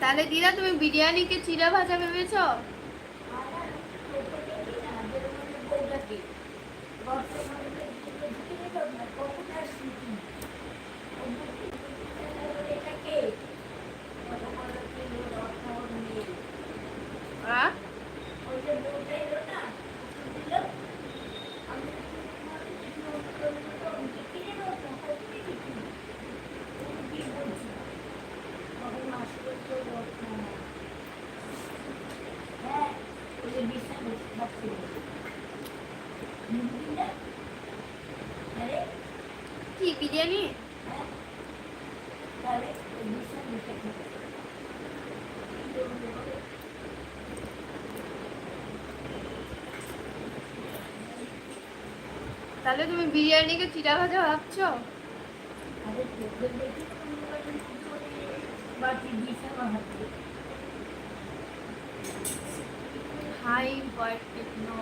তাহলে দিদা তুমি বিরিয়ানিকে চিড়া ভাজা ভেবেছো? কি বিরিয়ানি তাহলে তুমি বিরিয়ানিকে চিড়া ভাজা ভাবছ হাই হোয়াইট টেকনো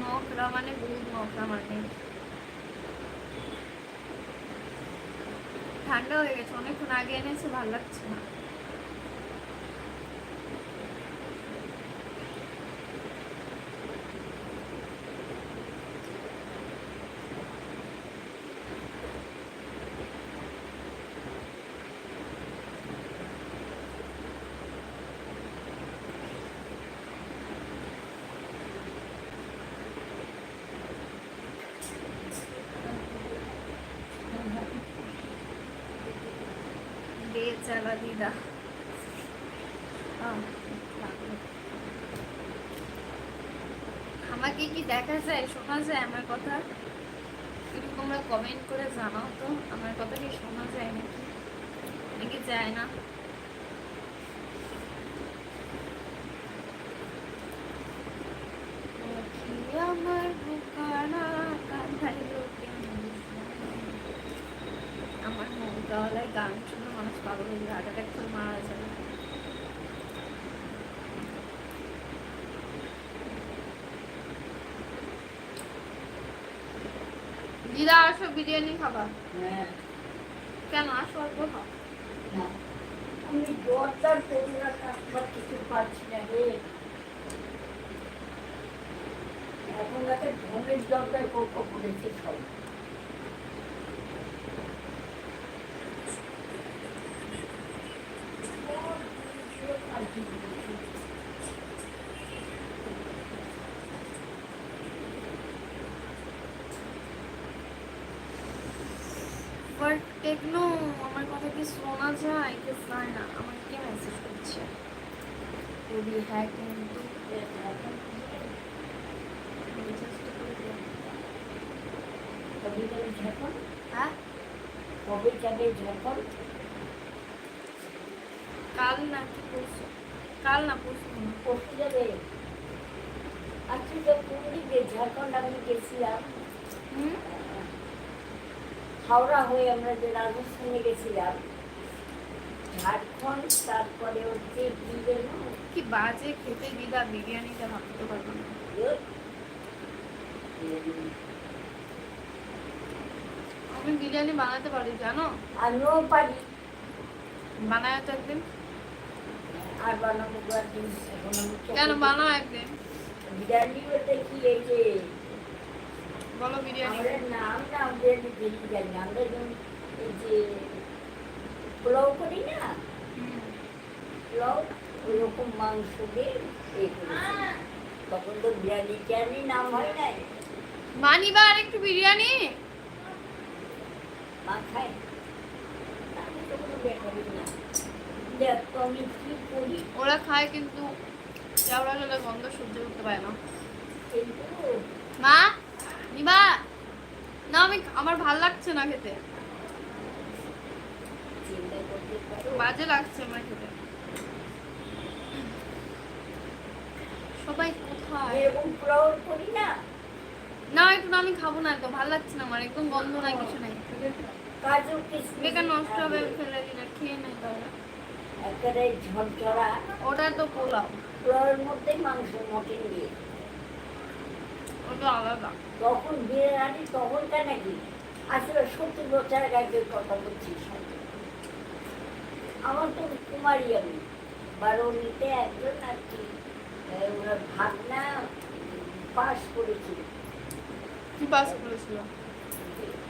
নকরা মানে বহুত নকরা মানে ঠান্ডা হয়ে গেছে, অনেকক্ষণ আগে এনেছে, ভালো লাগছে না। বেচারা দিদা আমাকে কি দেখা যায়, শোনা যায় আমার কথা? একটু তোমরা কমেন্ট করে জানাও তো, আমার কথা কি শোনা যায় নাকি? নাকি যায় না পাখি আমার বুকানা কাঁধাইলো কেন আমার মনটাওয়ালায় গান শুনে মানুষ হার্ট অ্যাটাক করে মারা যাবে দিদা আসো বিরিয়ানি খাবা। কেন? আসো অল্প খাও। আমি করি না কিছু পাচ্ছি না রে। এখন একটা ধনের দরকার করতে পড়েছে টেকনো আমার কথা কি শোনা যায়? কি যায় না। আমাকে কে মেসেজ করছে? যদি হ্যাঁ কিন্তু হ্যাঁ ঝাড়খণ্ড? কাল না কি পরশু? কাল না পরশু যাবে। আচ্ছা কোন দিকে ঝাড়খণ্ড আমি গেছিলাম হুম? হাওড়া হয়ে আমরা যে রাজস্থানে গেছিলাম ঝাড়খণ্ড তারপরে হচ্ছে কি বাজে খেতে দিদা বিরিয়ানিটা ভাবতে পারব না। আমি বিরিয়ানি বানাতে পারি জানো? আমিও পারি। বানায় তো একদিন। আর বানাবো কেন বানাও একদিন? বিরিয়ানি বলতে কি এই যে বলো বিরিয়ানি। আমরা নাম না আমাদের বেরিয়ে জানি আমরা এই যে পোলাও করি না? পোলাও ওইরকম মাংস দিয়ে তখন তো বিরিয়ানি টিয়ানি নাম হয় নাই। মানিবা আর একটু বিরিয়ানি? মা খায় আমি তো কোনো ব্যাপারই না। দেখ তো আমি কি করি? ওরা খায় কিন্তু চাওড়া গেলে গন্ধ সহ্য করতে পারে না। কিন্তু মা? নিবা না আমি আমার ভালো লাগছে না খেতে। বাজে লাগছে আমার খেতে। সবাই কোথায়? এরকম ফ্লাওয়ার করি না? না একটু না, আমি খাব না তো ভালো লাগছে না আমার একদম গন্ধ নাই কিছু নাই। কাজু কিশমিশ বেকার নষ্ট হবে ফেলে দিলে খেয়ে নেই তাহলে। একেবারে ঝরঝরা। ওটা তো পোলাও। পোলাওয়ের মধ্যে মাংস মটন দিয়ে। ওটা আলাদা। তখন বিরিয়ানি তখনটা নাকি? আসলে সত্তর বছর আগে কথা বলছি। আমার তো কুমারী আমি। বারোনিতে একজন আর কি ওনার ভাগনা পাস করেছিল কি পাস করেছিল?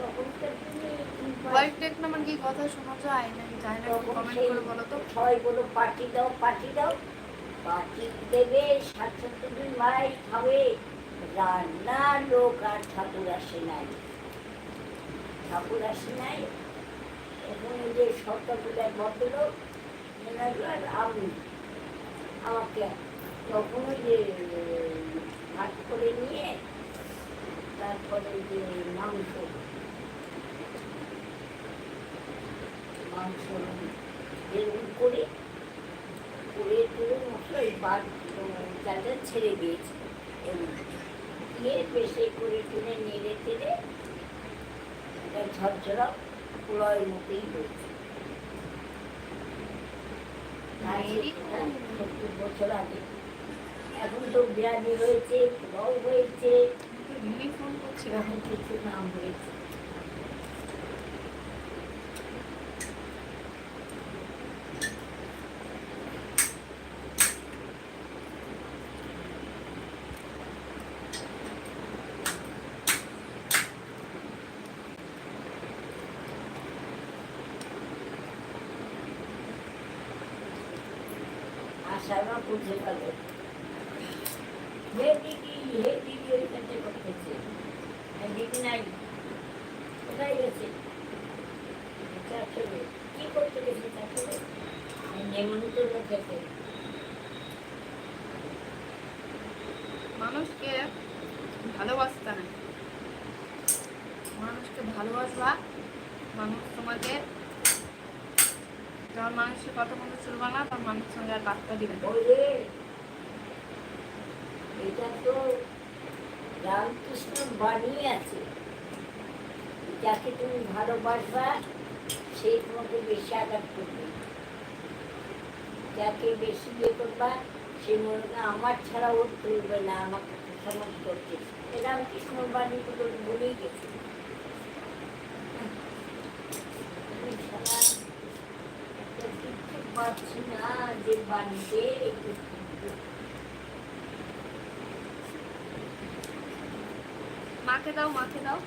তখনকার দিনে কি pass হোয়াইট টেক নাম্বার কি কথা শোনা যায় নাকি? যায় না কমেন্ট করে বলো তো। সবাই বলো পার্টি দাও পার্টি দাও। পার্টি দেবে ষাট সত্তর দিন ভাই খাবে। রান্না লোক আর ঠাকুর আসে নাই। ঠাকুর আসে নাই, এখন যে সরকারগুলার ভদ্রলোক আর আমি। আমাকে তখন যে, ভাত করে নিয়ে, তারপরে যে মাংস মাংস এরকম করে করে টুরে মশলা বাদ ছেড়ে দিয়েছে। এরকম দিয়ে বেশি করে টুনে নেড়ে টেড়ে এটা ঝরঝরা পোলাওয়ের মতোই cool. সত্তর বছর আগে। এখন তো বিরিয়ানি হয়েছে পোলাও হয়েছে। কিছু নাম হয়েছে। আশা না বুঝে গেল হে দিদি হে দিদি, ওই কাছে করতেছে। আর দিদি নাই। কোথায় গেছে? কি মানুষকে ভালোবাসতে না মানুষকে ভালোবাসবা, মানুষ তোমাকে যখন মানুষের কথা মতো চলবা না তখন মানুষের সঙ্গে আর পাত্তা দিবে এটা তো রামকৃষ্ণ বাণী আছে যাকে তুমি ভালোবাসবা, সেই তোমাকে বেশি আঘাত করবে। যাকে বেশি ইয়ে করবা, সে মনে আমার ছাড়া ওর চলবে না, আমাকে সমাজ করছে রামকৃষ্ণ বাণী তো বলেই গেছে আমি সারা একটা মাকে দাও মাকে দাও।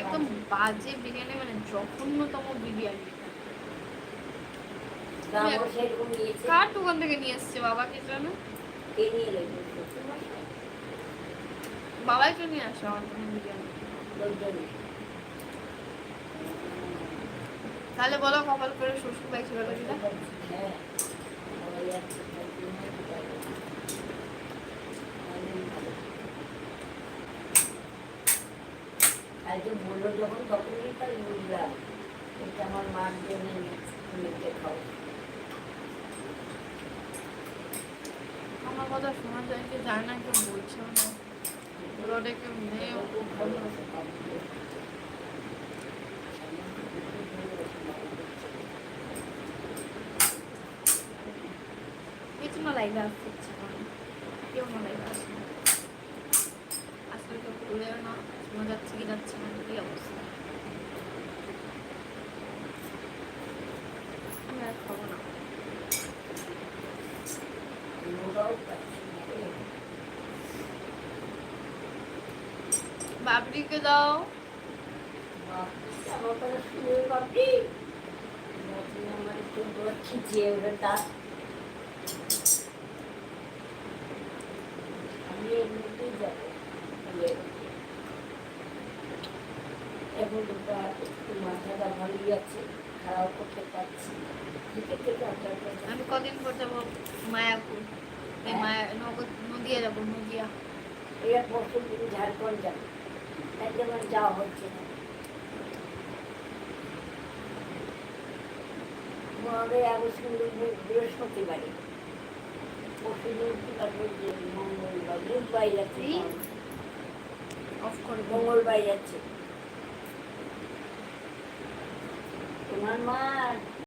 একদম বাজে বিরিয়ানি মানে জঘন্যতম বিরিয়ানি। কার দোকান থেকে নিয়ে এসছে বাবাকে জন্য কে নিয়ে এলো? তোমার বাবাই তো নিয়ে আসে আমার। তাহলে বলো কপাল করে শ্বশুর হ্যাঁ, বলল যখন তখনই বুঝলাম এটা আমার মার জন্য নিতে খাও। আমার কথা শোনা যায় কি জানে না কেউ বলছে না। রোডে কেউ নেই কিছু না লাইভে আসতে ইচ্ছে করে। কেউ না লাইভে আসে না। আসলে কেউ বলেও না যাচ্ছে কি যাচ্ছে না, কি অবস্থা আমি আর খাব না ওরাও পাচ্ছে না রে। বাবরিকে দাও আমার কথা শুনে বাপরি বাপরি আমার একটু দোয়া খিচিয়ে ওটা দাঁত আমি এমনিতেই যাব। এখন একটু মাথাটা ভালোই আছে খারাপ করতে পারছি না। থেকে থেকে আচার করতে আমি কদিন পর যাব মায়াপুর মায়া নগদ নদিয়া যাব নদিয়া এরা দিন ঝাড়খণ্ড যাবে যেমন যাওয়া হচ্ছে বৃহস্পতিবারে মঙ্গলবার বুধবার যাচ্ছে। মঙ্গলবার যাচ্ছে তোমার মা